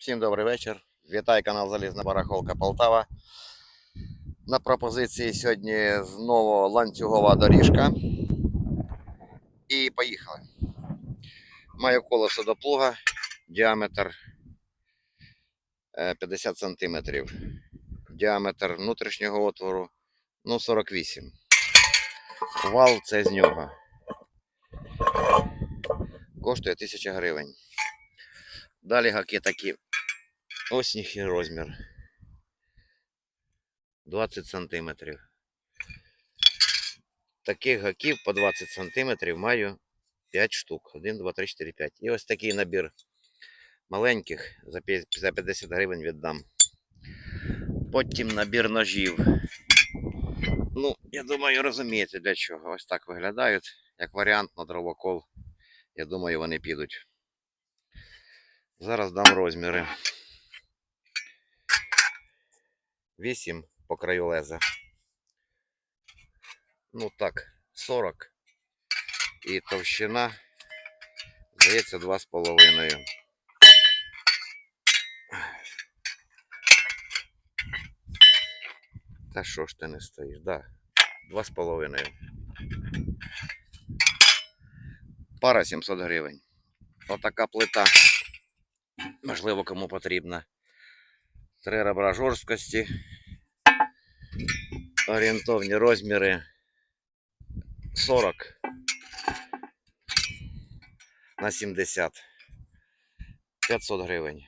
Всім добрий вечір. Вітаю канал Залізна Барахолка Полтава. На пропозиції сьогодні знову ланцюгова доріжка. І поїхали. Маю колесо до плуга, діаметр е, 50 см. Діаметр внутрішнього отвору ну 48. Вал це з нього. Коштує 1000 гривень. Далі гаки такі. Ось їх і розмір. 20 сантиметрів. Таких гаків по 20 сантиметрів маю 5 штук. 1, 2, 3, 4, 5. І ось такий набір маленьких за за 50 гривень віддам. Потім набір ножів. Ну, я думаю, розумієте для чого. Ось так виглядають. Як варіант на дровокол. Я думаю, вони підуть. Зараз дам розміри. 8 по краю леза. Ну так, 40. І товщина, здається, 2,5. Та що ж ти не стоїш? Да, 2,5. Пара 700 гривень. Отака плита. Можливо, кому потрібна. Три ребра жорсткості. Орієнтовні розміри 40 на 70. 500 гривень.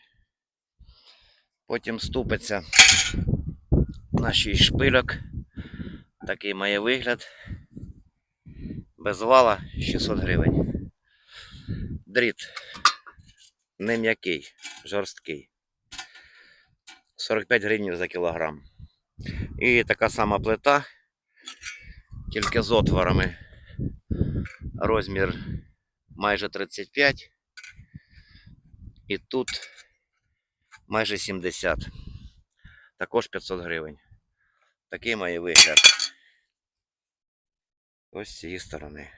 Потім ступиться на 6 шпильок. Такий має вигляд. Без вала 600 гривень. Дріт не м'який, жорсткий. 45 гривень за кілограм. І така сама плита, тільки з отворами. Розмір майже 35. І тут майже 70. Також 500 гривень. Такий має вигляд. Ось з цієї сторони.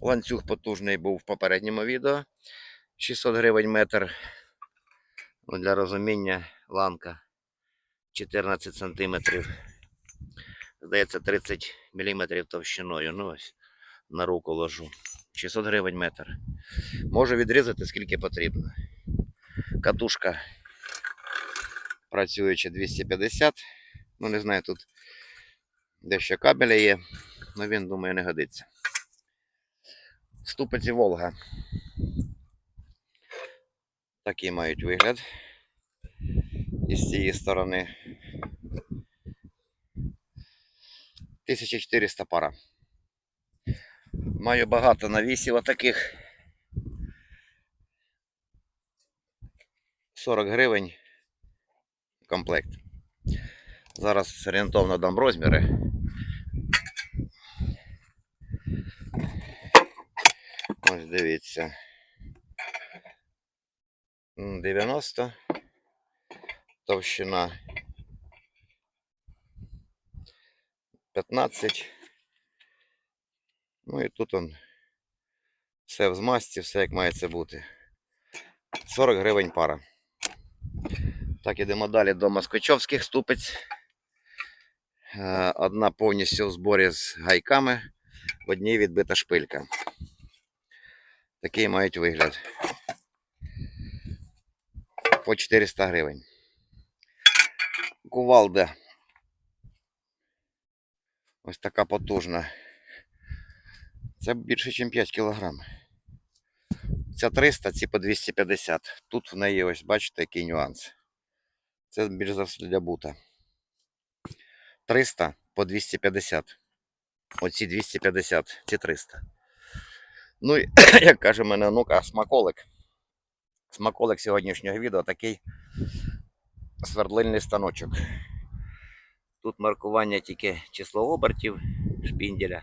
Ланцюг потужний був в попередньому відео. 600 гривень метр. Ну, для розуміння ланка 14 сантиметрів. Здається, 30 мм товщиною. Ну ось на руку ложу. 600 гривень метр. Можу відрізати скільки потрібно. Катушка працюючи 250. Ну, не знаю, тут дещо кабеля є, але він, думаю, не годиться. Ступиці Волга. Такий мають вигляд. І з цієї сторони 1400 пара. Маю багато навісів отаких. 40 гривень комплект. Зараз орієнтовно дам розміри. Ось дивіться. М, 90. Товщина 15. Ну і тут он все в змасті, все як має це бути. 40 гривень пара. Так, ідемо далі до москвичовських ступиць. Е, Одна повністю в зборі з гайками, в одній відбита шпилька. Такий мають вигляд. По 400 гривень. Кувалда. Ось така потужна. Це більше, ніж 5 кг. Ця 300, ці по 250. Тут в неї ось бачите, який нюанс. Це більш за все для бута. 300 по 250. Оці 250, ці 300. Ну як каже мене онука, смаколик. Смаколик сьогоднішнього відео такий свердлильний станочок. Тут маркування тільки число обертів шпінделя.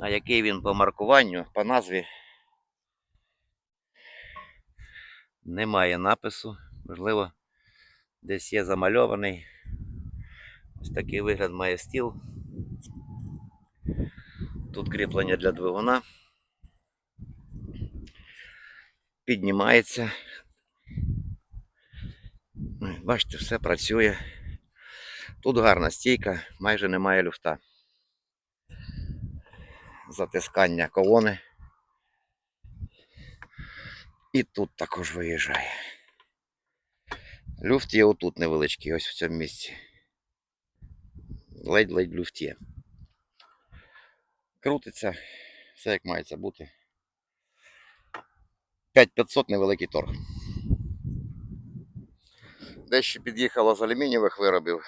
А який він по маркуванню, по назві, немає напису. Можливо, десь є замальований. Ось такий вигляд має стіл. Тут кріплення для двигуна. Піднімається. Бачите, все працює. Тут гарна стійка, майже немає люфта. Затискання колони. І тут також виїжджає. Люфт є отут невеличкий, ось в цьому місці. Ледь-ледь люфт є. Крутиться, все як мається бути. 5500 невеликий торг. Дещо під'їхало з алюмінієвих виробів.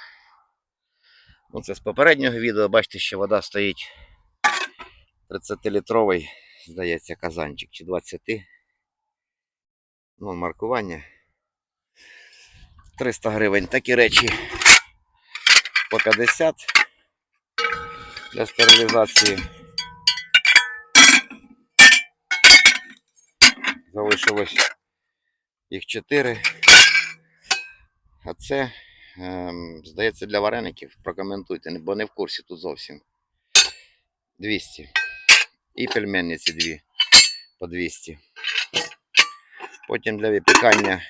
Ну, це з попереднього відео, бачите, що вода стоїть 30-літровий, здається, казанчик чи 20. Ну, маркування. 300 гривень. Такі речі по 50 для стерилізації. Залишилось їх 4. А це, ем, здається, для вареників. Прокоментуйте, бо не в курсі тут зовсім. 200. І пельменниці дві по 200. Потім для випікання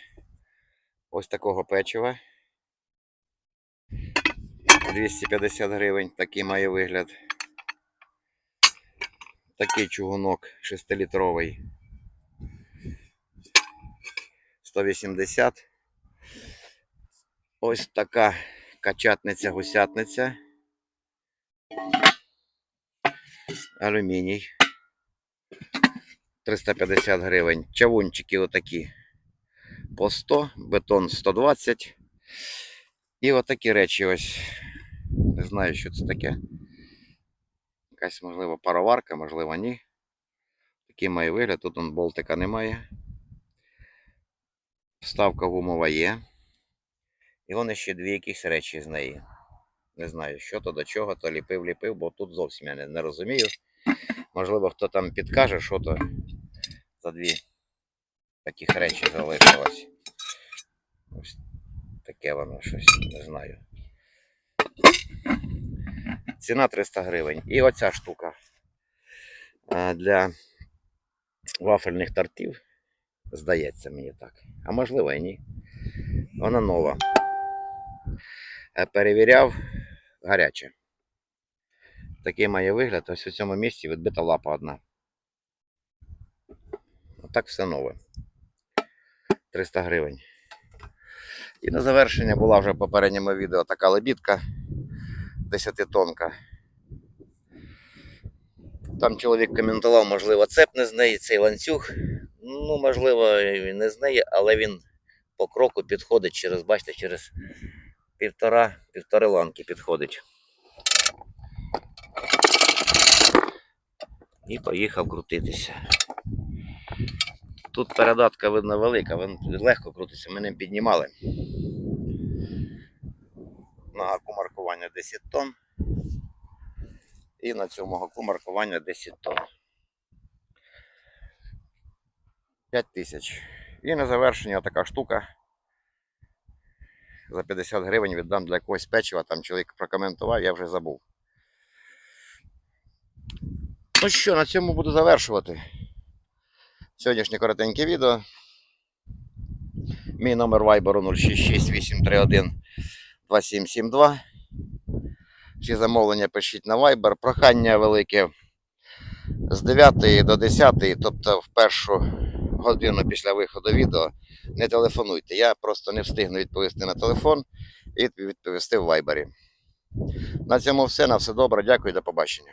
ось такого печива. 250 гривень, такий має вигляд. Такий чугунок 6-літровий. 180. Ось така качатниця-гусятниця. Алюміній. 350 гривень. Чавунчики отакі по 100, бетон 120. І отакі речі ось. Не знаю, що це таке. Якась, можливо, пароварка, можливо, ні. Такий має вигляд. Тут он болтика немає. Вставка гумова є. І вони ще дві якісь речі з неї. Не знаю, що то до чого, то ліпив, ліпив, бо тут зовсім я не, не розумію. Можливо, хто там підкаже, що то за дві таких речі залишилось. Ось таке воно щось, не знаю. Ціна 300 гривень. І оця штука для вафельних тортів. Здається мені так. А можливо і ні. Вона нова. Е, Перевіряв гаряче. Такий має вигляд. Ось у цьому місці відбита лапа одна. Отак все нове. 300 гривень. І на завершення була вже в попередньому відео така лебідка 10-тонка. Там чоловік коментував, можливо, цеп не з неї, цей ланцюг. Ну, можливо, не з неї, але він по кроку підходить через, бачите, через півтора, півтори ланки підходить. І поїхав крутитися. Тут передатка видно велика, він легко крутиться, ми ним піднімали. На гаку маркування 10 тонн. І на цьому гаку маркування 10 тонн. 5 тисяч. І на завершення така штука. За 50 гривень віддам для якогось печива. Там чоловік прокоментував, я вже забув. Ну що, на цьому буду завершувати. Сьогоднішнє коротеньке відео. Мій номер вайберу 066 831 2772. Всі замовлення пишіть на Viber. Прохання велике з 9 до 10, тобто в першу годину після виходу відео, не телефонуйте. Я просто не встигну відповісти на телефон і відповісти в вайбері. На цьому все. На все добре. Дякую, до побачення.